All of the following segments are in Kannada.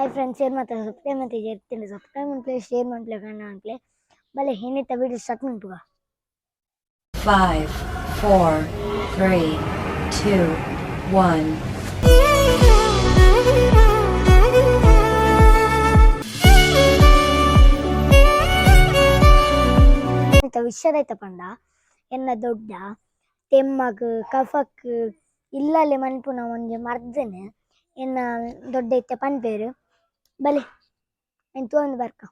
ಹಾಯ್ ಫ್ರೆಂಡ್ಸ್ ಶೇರ್ ಮಾಡ್ತಾರೆ ಸಬ್ಸ್ಕ್ರೈಬ್ ಮತ್ತೆ ಇರ್ತೀನಿ ಸಬ್ಸ್ಕ್ರೈಬ್ ಮಾಡ್ಲೇ ಶೇರ್ ಮಾಡ್ಲೇ ಕಣ್ಣ ಅಂತಲೇ ಬಲೆ ಏನಿತ್ತ video start ಮಾಡ್ಬಿಗ five four three two one ವಿಷಯದೈತ ಪಂಡ ಎನ್ನ ದೊಡ್ಡ ತೆಮ್ಮಗ್ ಕಫಕ್ ಇಲ್ಲಲ್ಲಿ ಮನ್ಪುನ ಒಂಜಿ ಮರ್ದನೆ ಎನ್ನ ದೊಡ್ಡ ಇತ್ತೆ ಪನ್ಪೇರು. ಬಲೆ ಎಂತ ಒಂದು ಬರ್ಕ.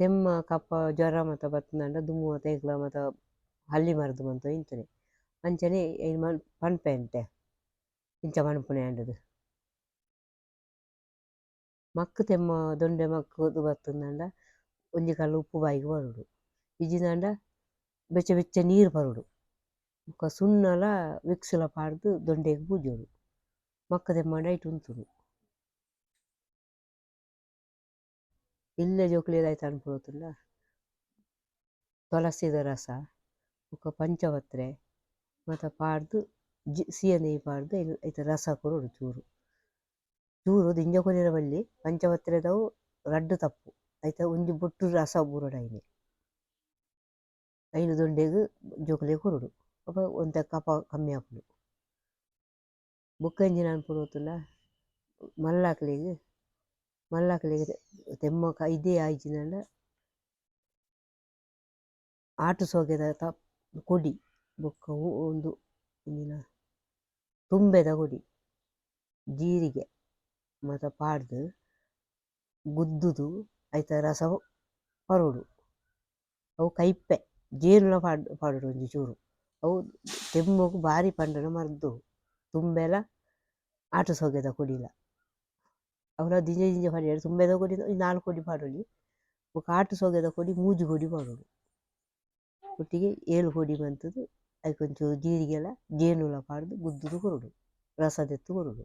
ತೆಮ್ಮ ಕಪ್ಪ, ಜ್ವರ ಮತ ಬತ್ತಂಡ ದುಮ್ಮು ಮತ ಏಕ್ಲ ಮತ ಹಲ್ಲಿ ಮರದು ಮಂತ ಇಂಚನೆ ಅಂಚನೆ ಐನ್ ಮನ್ ಪನ್ಪೆ ಅಂತೆ. ಇಂಚ ಮನ್ಪುನೆ ಅಂಡದು. ಮಕ್ಕ ತೆಮ್ಮ, ದೊಂಡೆ ಮಕ್ಕದು ಬತ್ತಂದಂಡ ಒಂಜಿ ಕಲ್ಲು ಉಪ್ಪು ಬಾಯಿಗೆ ಬರುಡು. ಇಜಿಂದಂಡ ಬೆಚ್ಚ ಬೆಚ್ಚ ನೀರು ಬರುಡು. ಮುಖ ಸುಣ್ಣಲ ವಿಕ್ಸಲ ಪಾಡ್ದು ದೊಂಡೆಗ್ ಪೂಜೋಡು ಮಕ್ಕ ತೆಮ್ಮಂಡ ಐಟ್ ಉಂತುಡು ಇಲ್ಲೇ ಜೋಕ್ಲೆದಾಯ್ತು ಅನ್ಕೊಳ್ತುಂಡ ತುಳಸಿದ ರಸ ಬೊಕ ಪಂಚವತ್ರೆ ಮಾತ ಪಾಡ್ದು ಜಿ ನೆಯ್ಯಿ ಪಾಡ್ದು ಐತ ರಸ ಕೊರೋಡು ಚೂರು. ಚೂರು ದಿಂಜ ಕೊರಿರ ಬಲ್ಲಿ ಪಂಚವತ್ರೆದವು ರಡ್ಡು ತಪ್ಪು. ಐತ ಒಂಜಿ ಬೊಟ್ಟು ರಸ ಬುರುಡು ಐನೆ ಐನು ದೊಂಡೆಗ್ ಜೋಕುಲೆ ಕೊರುಡು ಅಪ್ಪ ಒಂತೆ ಕಪ ಕಮ್ಮಿ ಆಪುಂಡು ಬೊಕ್ಕ ಎಂಜಿನ ಅನ್ಪುಣೋತುಂಡ ಮಲ್ಲಾಕ್ಲೆಗ್ ಮಲ್ಲಾಕ್ಲೆಗ್ ತೆಮ್ಮ ಇದೇ ಆಯ್ಚಿನಂಡ ಆಟು ಸೋಗೆದ ತ, ಕೊಡಿ, ಬೊಕ್ಕ ಒಂದು ಇಂದಿನ ತುಂಬೆದ ಕೊಡಿ. ಜೀರಿಗೆ ಮಾತ ಪಾಡ್ದು, ಗುದ್ದುದು ಐತ ರಸ ಪರೋಡು. ಅವು ಕೈಪ್ಪೆ ಜೇನುಲ ಪಾಡ್ ಪಾಡೋಡು ಒಂಜಿ ಚೂರು. ಅವು ತೆಮ್ಮಗು ಬಾರಿ ಪಂಡನ ಮರ್ದು ತುಂಬೆಲ ಆಟು ಸೋಗೆದ ಕೊಡಿಲ ಅವರ ದಿಂಜ ದಿಂಜ ಪಡಿಯಾಡು ತುಂಬೆದ ಕೊಡಿ ಒಂಜಿ ನಾಲ್ಕು ಕೊಡಿ ಪಾಡೊಲಿ ಬೊಕ ಆಟು ಸೋಗೆದ ಕೊಡಿ ಮೂಜಿ ಕೊಡಿ ಪಾಡೋಡು ಒಟ್ಟಿಗೆ ಏಳು ಕೊಡಿ ಮಂತುದು ಐಕೊಂಚೂರು ಜೀರಿಗೆಲ ಜೇನುಲ ಪಾಡ್ದು ಗುದ್ದುದು ಕೊರುಡು ರಸ ದೆತ್ತು ಕೊರುಡು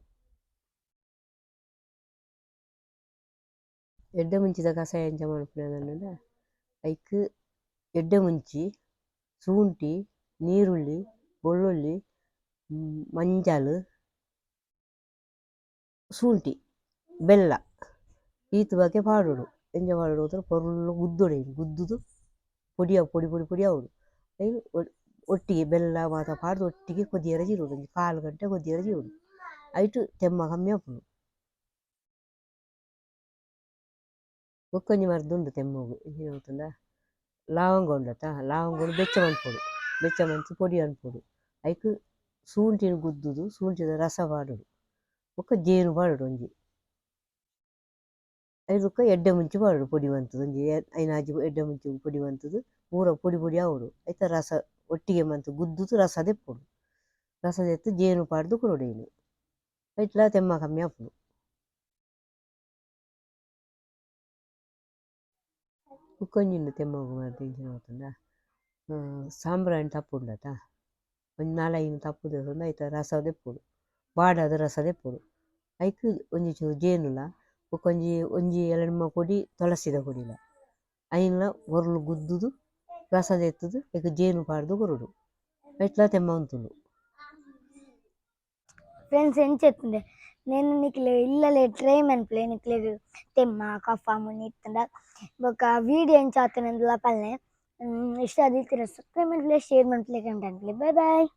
ಎಡ್ಡೆ ಮುಂಚಿದ ಕಷಾಯ ಎಂಚ ಮನ್ಪುನಂಡ ಐಕ್ ಎಡ್ಡೆ ಮುಂಚಿ ಶುಂಠಿ ನೀರುಳ್ಳಿ ಬೆಳ್ಳುಳ್ಳಿ ಮ್, ಮಂಜಲ್ ಶುಂಠಿ. ಬೆಲ್ಲ, ಈತ್ ಬಗ್ಗೆ ಪಾಡೋಡು ಎಂಜ ಪಾಡೋಡು ಅಂದ್ರೆ ಪೊರ್ಲು ಗುದ್ದೊಡು ಗುದ್ದುದು ಪೊಡಿಯ, ಪೊಡಿ ಪೊಡಿ ಪೊಡಿ ಆವಡು ಐ ಒ- ಒಟ್ಟಿಗೆ ಬೆಲ್ಲ ಮಾತ ಪಾಡ್ದು ಒಟ್ಟಿಗೆ ಕೊದಿಯರ ಜೀರೋಡು ಒಂಜಿ ಕಾಲು ಗಂಟೆ ಕೊದಿಯರ ಜೀರೋಡು ಐಟು ತೆಮ್ಮ ಕಮ್ಮಿ ಆಪುಂಡು ಬೊಕ್ಕೊಂಜಿ ಮರ್ದುಂಡು ತೆಮ್ಮಗು. ಎಂಚಿನ ಗೊತ್ತುಂಡ ಲವಂಗ ಉಂಡತ ಲವಂಗ ಉಂಡು ಬೆಚ್ಚ ಮನ್ಪೊಡು ಬೆಚ್ಚ ಮನ್ಪು ಪೊಡಿ ಅನ್ಪೊಡು ಐಕ್ ಶುಂಠಿನ ಗುದ್ದುದು ಶುಂಠಿದ ರಸ ಪಾಡೋಡು ಬೊಕ್ಕ ಜೇನು ಪಾಡೋಡು ಒಂಜಿ. ಐದಕ್ಕ ಎಡ್ಡೆ ಮುಂಚಿ ಪಾಡುಡು ಪೊಡಿ ಮಂತುದು ಒಂಜಿ ಐನಾಜಿ ಎಡ್ಡೆ ಮುಂಚಿ ಪೊಡಿ ಮಂತುದು ಪೂರ ಪೊಡಿ ಪೊಡಿ ಆವೊಡು ಐತ ರಸ ಒಟ್ಟಿಗೆ ಮಂತು ಗುದ್ದುದು ರಸ ದೆಪ್ಪೊಡು ರಸ ಜೇನು ಪಾಡ್ದು ಕೊರೊಡು ಏನು ಐಟ್ಲ ತೆಮ್ಮ ಕಮ್ಮಿ ಆಪುಂಡು ಕುಕ್ಕೊಂಜಿಂಡು ತೆಮ್ಮಗು ಮರ್ದು ಇಂಚಿನ ಸಾಂಬ್ರಾಣಿ ತಪ್ಪು ಉಂಡತ ಒಂಜಿ ನಾಲೈನು ತಪ್ಪು ತೆಗೊಂಡು ಐತ ರಸ ದೆಪ್ಪುಡು ಬಾಡಾದ ರಸ ದೆಪ್ಪೊಡು ಐಕ್ ಒಂಜಿ ಚೂರು ಜೇನುಲ కొంಜಿ ಒಂಜಿ ಎಲಡು ಮಕೊಡಿ ತುಳಸಿದ ಕೊಡಿಲ ಐನ್ಲ ಒರ್ಲು ಗುದ್ದುದು ವ್ಯಾಸದ ಎತ್ತುದು ಈಗ ಜೇನು ಪಾಡ್ದು ಕೊರುಡು ఎట్లా తెమ్మంతులు ఫ్రెండ్స్ ఏం చెప్తుండే నేను నీకు ఇళ్ళలే ట్రైమ్ అని ప్లే నీకు లేదు తెమ్మ కఫాము నీతుండ ఒక వీడియో ఏం చేస్తాను అందులో పల్లె ఇష్టాది తిరస్తా ట్రైమ్ అని ప్లే షేర్ మన ప్లే కంటే బై బాయ్